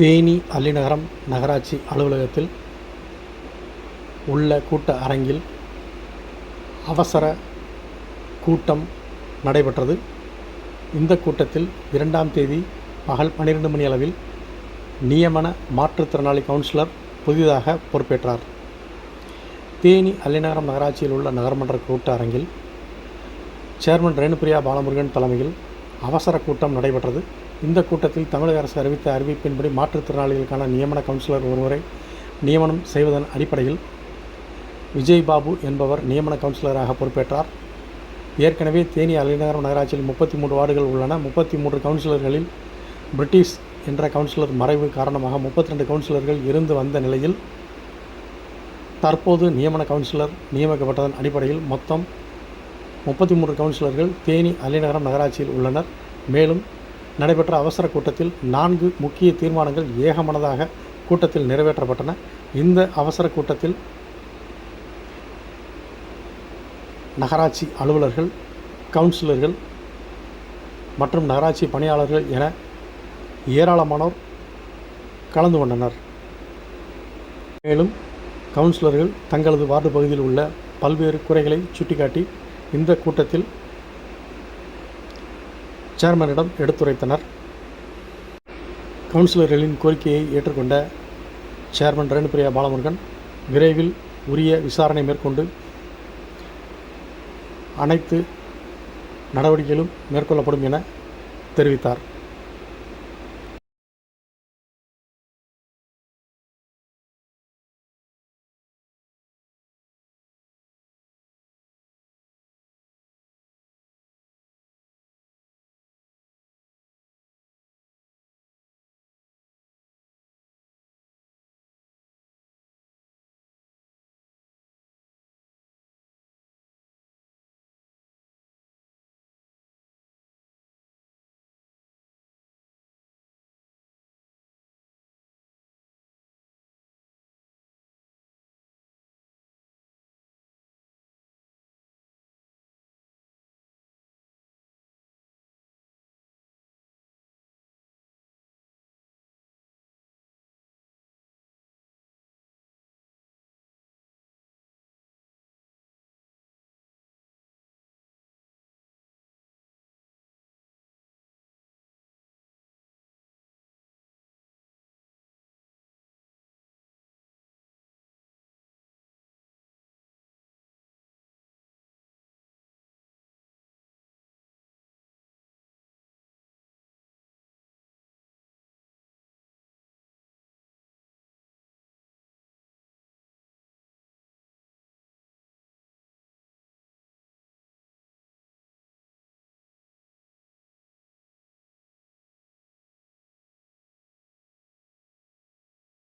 தேனி அல்லிநகரம் நகராட்சி அலுவலகத்தில் உள்ள கூட்ட அரங்கில் அவசர கூட்டம் நடைபெற்றது. இந்த கூட்டத்தில் இரண்டாம் தேதி பகல் பன்னிரெண்டு மணி அளவில் நியமன மாற்றுத்திறனாளி கவுன்சிலர் புதிதாக பொறுப்பேற்றார். தேனி அல்லிநகரம் நகராட்சியில் உள்ள நகர்மன்ற கூட்ட அரங்கில் சேர்மன் ரேணுபிரியா பாலமுருகன் தலைமையில் அவசர கூட்டம் நடைபெற்றது. இந்த கூட்டத்தில் தமிழக அரசு அறிவித்த அறிவிப்பின்படி மாற்றுத்திறனாளிகளுக்கான நியமன கவுன்சிலர் ஒருவரை நியமனம் செய்வதன் அடிப்படையில் விஜய் பாபு என்பவர் நியமன கவுன்சிலராக பொறுப்பேற்றார். ஏற்கனவே தேனி அலைநகரம் நகராட்சியில் முப்பத்தி மூன்று வார்டுகள் உள்ளன. முப்பத்தி மூன்று கவுன்சிலர்களில் பிரிட்டிஷ் என்ற கவுன்சிலர் மறைவு காரணமாக முப்பத்தி ரெண்டு கவுன்சிலர்கள் இருந்து வந்த நிலையில் தற்போது நியமன கவுன்சிலர் நியமிக்கப்பட்டதன் அடிப்படையில் மொத்தம் முப்பத்தி மூன்று கவுன்சிலர்கள் தேனி அலைநகரம் நகராட்சியில் உள்ளனர். மேலும் நடைபெற்ற அவசர கூட்டத்தில் நான்கு முக்கிய தீர்மானங்கள் ஏகமனதாக கூட்டத்தில் நிறைவேற்றப்பட்டன. இந்த அவசர கூட்டத்தில் நகராட்சி அலுவலர்கள் கவுன்சிலர்கள் மற்றும் நகராட்சி பணியாளர்கள் என ஏராளமானோர் கலந்து கொண்டனர். மேலும் கவுன்சிலர்கள் தங்களது வார்டு பகுதியில் உள்ள பல்வேறு குறைகளை சுட்டிக்காட்டி இந்த கூட்டத்தில் சேர்மனிடம் எடுத்துரைத்தனர். கவுன்சிலர்களின் கோரிக்கையை ஏற்றுக்கொண்ட சேர்மன் ரேணுபிரியா பாலமுருகன் விரைவில் உரிய விசாரணை மேற்கொண்டு அனைத்து நடவடிக்கைகளும் மேற்கொள்ளப்படும் என தெரிவித்தார்.